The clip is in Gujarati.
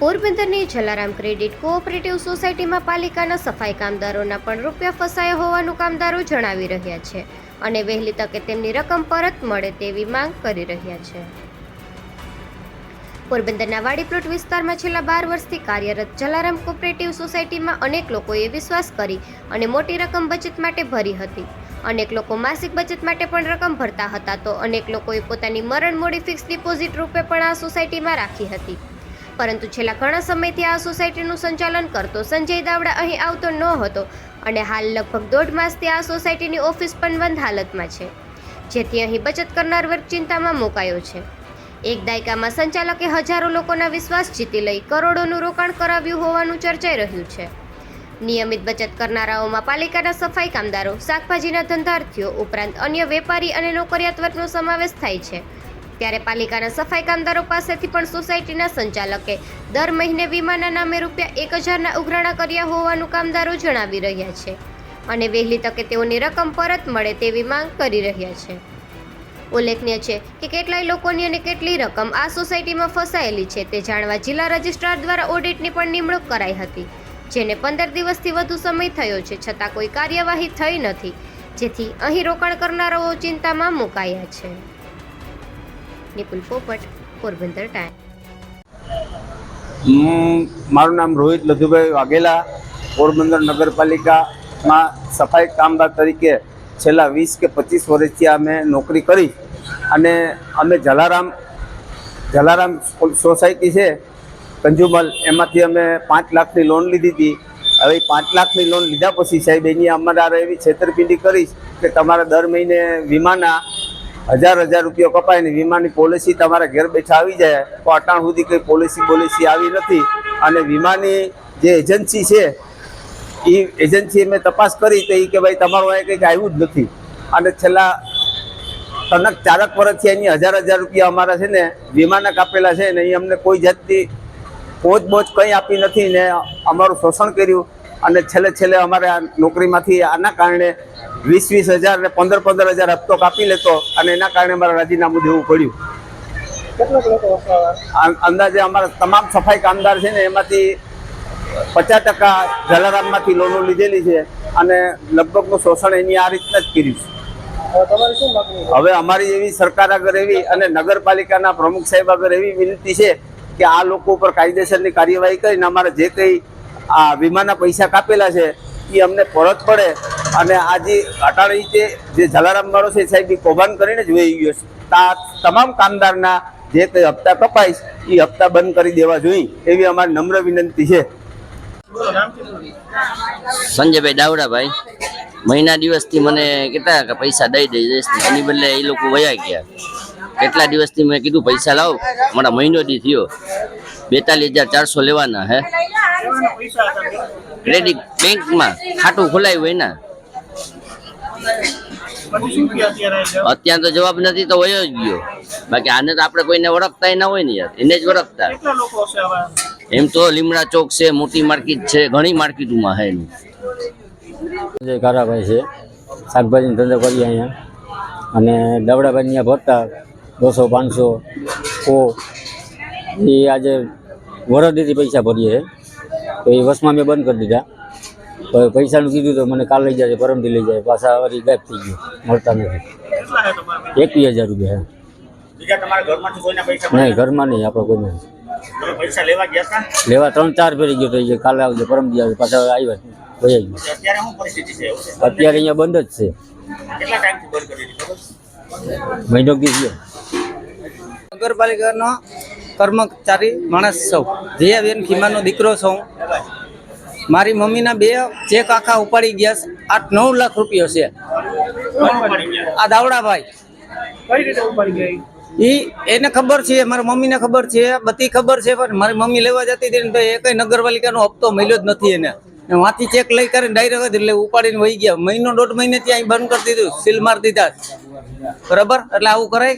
પોરબંદરની જલારામ ક્રેડિટ કોઓપરેટિવ સોસાયટીમાં પાલિકાના સફાઈ કામદારોના પણ રૂપિયા ફસાયા હોવાનું કામદારો જણાવી રહ્યા છે અને વહેલી તકે તેમની રકમ પરત મળે તેવી માંગ કરી રહ્યા છે. પોરબંદરના વાડીપ્લોટ વિસ્તારમાં છેલ્લા બાર વર્ષથી કાર્યરત જલારામ કોઓપરેટિવ સોસાયટીમાં અનેક લોકોએ વિશ્વાસ કરી અને મોટી રકમ બચત માટે ભરી હતી. અનેક લોકો માસિક બચત માટે પણ રકમ ભરતા હતા તો અનેક લોકોએ પોતાની મરણ મોડી ફિક્સ ડિપોઝિટ રૂપે પણ આ સોસાયટીમાં રાખી હતી. પરંતુ છેલ્લા ઘણા સમયથી આ સોસાયટીનું સંચાલન કરતો સંજય દાવડા અહીં આવતો ન હતો અને હાલ લગભગ દોઢ માસથી આ સોસાયટીની ઓફિસ પણ બંધ હાલતમાં છે, જેથી અહીં બચત કરનાર વર્ગ ચિંતામાં મુકાયો છે. એક દાયકામાં સંચાલકે હજારો લોકોના વિશ્વાસ જીતી લઈ કરોડોનું રોકાણ કરાવ્યું હોવાનું ચર્ચાઈ રહ્યું છે. નિયમિત બચત કરનારાઓમાં પાલિકાના સફાઈ કામદારો, શાકભાજીના ધંધાર્થીઓ ઉપરાંત અન્ય વેપારી અને નોકરિયાત વર્ગનો સમાવેશ થાય છે. ત્યારે પાલિકાના સફાઈ કામદારો પાસેથી પણ સોસાયટીના સંચાલકે દર મહિને વીમાના નામે રૂપિયા એક હજારના ઉઘરાણા કર્યા હોવાનું કામદારો જણાવી રહ્યા છે. અને વહેલી તકે તેઓની રકમ પરત મળે તેવી માંગ કરી રહ્યા છે. ઉલ્લેખનીય છે કે કેટલાય લોકોની અને કેટલી રકમ આ સોસાયટીમાં ફસાયેલી છે તે જાણવા જિલ્લા રજિસ્ટ્રાર દ્વારા ઓડિટની પણ નિમણૂક કરાઈ હતી, જેને પંદર દિવસથી વધુ સમય થયો છે છતાં કોઈ કાર્યવાહી થઈ નથી, જેથી અહીં રોકાણ કરનારાઓ ચિંતામાં મુકાયા છે. નિપુલ પોપટ પોરબંદર ટાઈમ. મારું નામ રોહિત લધુભાઈ વાઘેલા, પોરબંદર નગરપાલિકામાં સફાઈ કામદાર તરીકે છેલ્લા વીસ કે પચીસ વર્ષથી અમે નોકરી કરી અને અમે જલારામ જલારામ સોસાયટી છે, કંજુમલ, એમાંથી અમે પાંચ લાખની લોન લીધી હતી. હવે પાંચ લાખની લોન લીધા પછી સાહેબ એની અમારે એવી છેતરપિંડી કરીશ કે તમારા દર મહિને વીમાના હજાર હજાર રૂપિયા કપાય ને વીમાની પોલિસી તમારા ઘેર બેઠા આવી જાય તો અટાણ સુધી કંઈ પોલિસી પોલિસી આવી નથી. અને વીમાની જે એજન્સી છે એ એજન્સી મેં તપાસ કરી તો એ કે ભાઈ તમારું અહીં કંઈક આવ્યું જ નથી. અને છેલ્લા કનક ચારક વર્ષથી એની હજાર હજાર રૂપિયા અમારા છે ને વીમાના કાપેલા છે ને એ અમને કોઈ જાતની પહોંચ બોચ કંઈ આપી નથી ને અમારું શોષણ કર્યું. અને છેલ્લે છેલ્લે અમારે આ નોકરીમાંથી આના કારણે વીસ વીસ હજાર ને પંદર પંદર હજાર હપ્તો કાપી લેતો અને એના કારણે અમારે રાજીનામું દેવું પડ્યું. અંદાજે અમારા તમામ સફાઈ કામદાર છે ને એમાંથી પચાસ ટકા જલારામમાંથી લોનો લીધેલી છે અને લગભગનું શોષણ એની આ રીતના જ કર્યું છે. હવે અમારી એવી સરકાર આગળ એવી અને નગરપાલિકાના પ્રમુખ સાહેબ આગળ એવી વિનંતી છે કે આ લોકો ઉપર કાયદેસરની કાર્યવાહી કરીને અમારા જે કંઈ આ વીમાના પૈસા કાપેલા છે એ અમને પરત પડે અને આ જે અટાણી છે જે જલારામ વાળો છે સાહેબ એ કૌભાંડ કરીને જ વહી ગયો છે આ તમામ કામદારના જે તે હપ્તા કપાઈશ એ હપ્તા બંધ કરી દેવા જોઈએ એવી અમારી નમ્ર વિનંતી છે. સંજયભાઈ દાવડાભાઈ મહિના દિવસથી મને કહેતા કે પૈસા દઈ દઈ દઈશ એની બદલે એ લોકો વયા ગયા. કેટલા દિવસથી મેં કીધું પૈસા લાવો. મારા મહિનો દી થયો. બેતાલીસ હજાર ચારસો લેવાના હે? ક્રેડિટ બેંકમાં ખાતું ખોલાયું હોય ને પછી શું થયું અત્યારે તો જવાબ નથી તો વયો જ ગયો. બાકી આને તો આપણે કોઈને ઓળખતા ના હોય ને યાર એને જ ઓળખતા કેટલા લોકો હશે હવે? એમ તો લીમડા ચોક છે મોટી માર્કેટ છે ઘણી માર્કેટોમાં છે એનું. જય કારાભાઈ છે શાકભાજીનો ધંધો કરીએ અહીંયા. અને દવડાભાઈ અહીંયા ભરતા દોસો પાંચસો કો એ આજે વરદીથી પૈસા ભરીએ છે. તો એ વસમાં મેં બંધ કરી દીધા. પૈસાનું કીધું તો મને કાલ લઈ જાય પરમથી લઈ જાય પાછા વળી ગાયબ થઈ ગયું. મળતા નથી. એકવીસ હજાર રૂપિયા નહીં ઘરમાં નહીં આપણે કોઈ નહીં લેવા ગયા હતા? લેવા ત્રણ ચાર ફેરી ગયો તો એ કાલે આવજો પરમથી આવજો પાછા આવ્યા વહી આવી અત્યારે શું પરિસ્થિતિ છે? એવું છે? અત્યારે અહીંયા બંધ જ છે. કેટલા ટાઈમથી બંધ મહિનો કી ગયો. નગરપાલિકાનો કર્મચારી માણસ છું. જયાબેન ખીમાનો દીકરો છું. મારી મમ્મીના બે ચેક આખા ઉપાડી ગયા છે. આઠ નવ લાખ રૂપિયો છે. આ દાવડાભાઈ. ઈ એને ખબર છે મારી મમ્મીને ખબર છે બધી ખબર છે પણ મારી મમ્મી લેવા જતી હતી ને તો એ કઈ નગરપાલિકાનો હપ્તો મળ્યો જ નથી એને. વાંચી ચેક લઈ કરીને ડાયરેક્ટ એટલે ઉપાડીને વહી ગયા. મહિનો દોઢ મહિને ત્યાં બંધ કરી દીધું સીલ મારી દીધા. બરાબર? એટલે આવું કરાય.